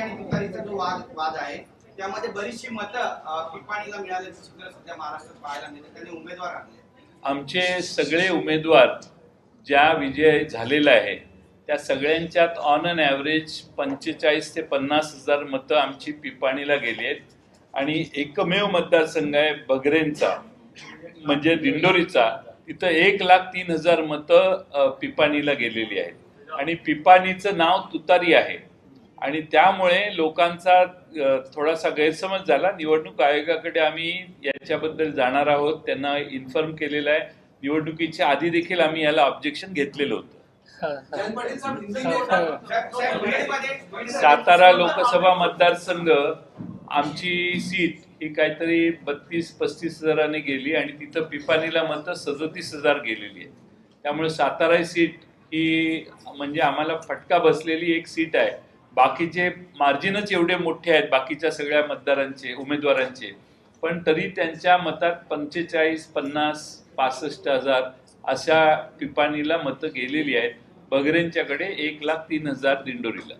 आणि तुतारीचा जो वाद वाद आहे. त्यामध्ये बरीचशी मतं पिपाणीला मिळाल्याचं चित्र सध्या महाराष्ट्रात पाहायला मिळते. त्यांनी उमेदवार आणले आमचे सगळे उमेदवार ज्या विजय झालेला आहे त्या सगळ्यांच्यात ऑन अन ॲव्हरेज पंचेचाळीस ते पन्नास हजार मतं आमची पिपाणीला गेली आहेत. आणि एकमेव मतदारसंघ आहे बगरेंचा म्हणजे दिंडोरीचा. तिथं एक लाख तीन हजार मतं पिपाणीला गेलेली आहेत. आणि पिपाणीचं नाव तुतारी आहे. आणि त्यामुळे लोकांचा थोडासा गैरसमज झाला. निवडणूक आयोगाकडे आम्ही याच्याबद्दल जाणार आहोत. त्यांना इन्फॉर्म केलेलं आहे. निवडणुकीच्या आधी देखील आम्ही याला ऑब्जेक्शन घेतलेलं होतं. सातारा लोकसभा मतदारसंघ आमची सीट ही काहीतरी बत्तीस पस्तीस हजाराने गेली आणि तिथं पिपाणीला मतं सदतीस हजार गेलेली आहे. त्यामुळे सातारा सीट ही म्हणजे आम्हाला फटका बसलेली एक सीट आहे. बाकीचे मार्जिनच एवढे मोठे आहेत बाकीच्या सगळ्या मतदारांचे उमेदवारांचे पण तरी त्यांच्या मतात पंचेचाळीस पन्नास पासष्ट हजार अशा पिपाणीला मतं गेलेली आहेत. बगरेंच्याकडे एक लाख तीन हजार दिंडोरीला.